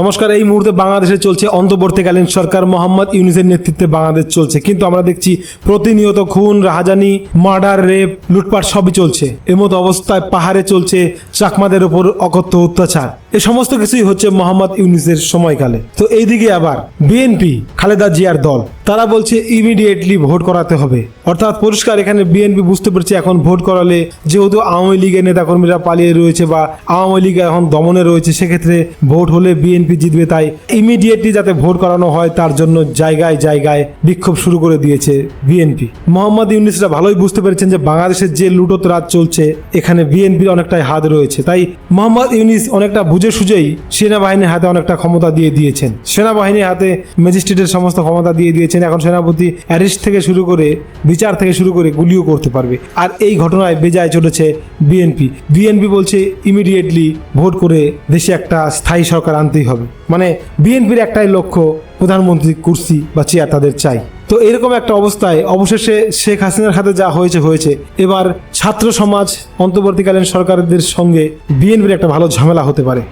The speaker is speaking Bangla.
নমস্কার, এই মুহূর্তে বাংলাদেশে চলছে অন্তর্বর্তীকালীন সরকার মোহাম্মদ ইউনিসের নেতৃত্বে বাংলাদেশ চলছে। কিন্তু আমরা দেখছি প্রতিনিয়ত খুন, রাহাজানি, মার্ডার, রেপ, লুটপাট সবই চলছে। এমত অবস্থায় পাহাড়ে চলছে চাকমাদের উপর অকথ্য অত্যাচার। এ সমস্ত কিছুই হচ্ছে মোহাম্মদ ইউনিসের সময়কালে। তো এইদিকে আবার বিএনপি খালেদা জিয়ার দল, তারা বলছে ইমিডিয়েটলি ভোট করাতে হবে। অর্থাৎ পরিষ্কার এখানে বিএনপি বুঝতে পারছে এখন ভোট করালে যেহেতু আওয়ামী লীগের নেতাকর্মীরা পালিয়ে রয়েছে বা আওয়ামী লীগ এখন দমনে রয়েছে, সেক্ষেত্রে ভোট হলে বিএনপি জিতবে। তাই ইমিডিয়েটলি যাতে ভোট করানো হয়, তার জন্য জায়গায় জায়গায় বিক্ষোভ শুরু করে দিয়েছে বিএনপি মোহাম্মদ ইউনিসরা ভালোই বুঝতে পেরেছেন যে বাংলাদেশের যে লুটোত রাজ চলছে, এখানে বিএনপির অনেকটাই হাত রয়েছে। তাই মোহাম্মদ ইউনিস অনেকটা বুঝে সুঝেই সেনাবাহিনীর হাতে অনেকটা ক্ষমতা দিয়ে দিয়েছেন। সেনাবাহিনীর হাতে ম্যাজিস্ট্রেটের সমস্ত ক্ষমতা দিয়ে দিয়েছেন। এখন সেনাপতি অ্যারেস্ট থেকে শুরু করে, বিচার থেকে শুরু করে গুলিও করতে পারবে। আর এই ঘটনায় বেজায় চলেছে বিএনপি। বিএনপি বলছে ইমিডিয়েটলি ভোট করে দেশে একটা স্থায়ী সরকার আনতেই হবে। মানে বিএনপির একটাই লক্ষ্য প্রধানমন্ত্রী কুর্সি বা চেয়ার তাদের চাই। তো এরকম একটা অবস্থায় অবশেষে শেখ হাসিনার হাতে যা হয়েছে হয়েছে। এবার ছাত্র সমাজ অন্তর্বর্তীকালীন সরকারদের সঙ্গে বিএনপির একটা ভালো ঝামেলা হতে পারে।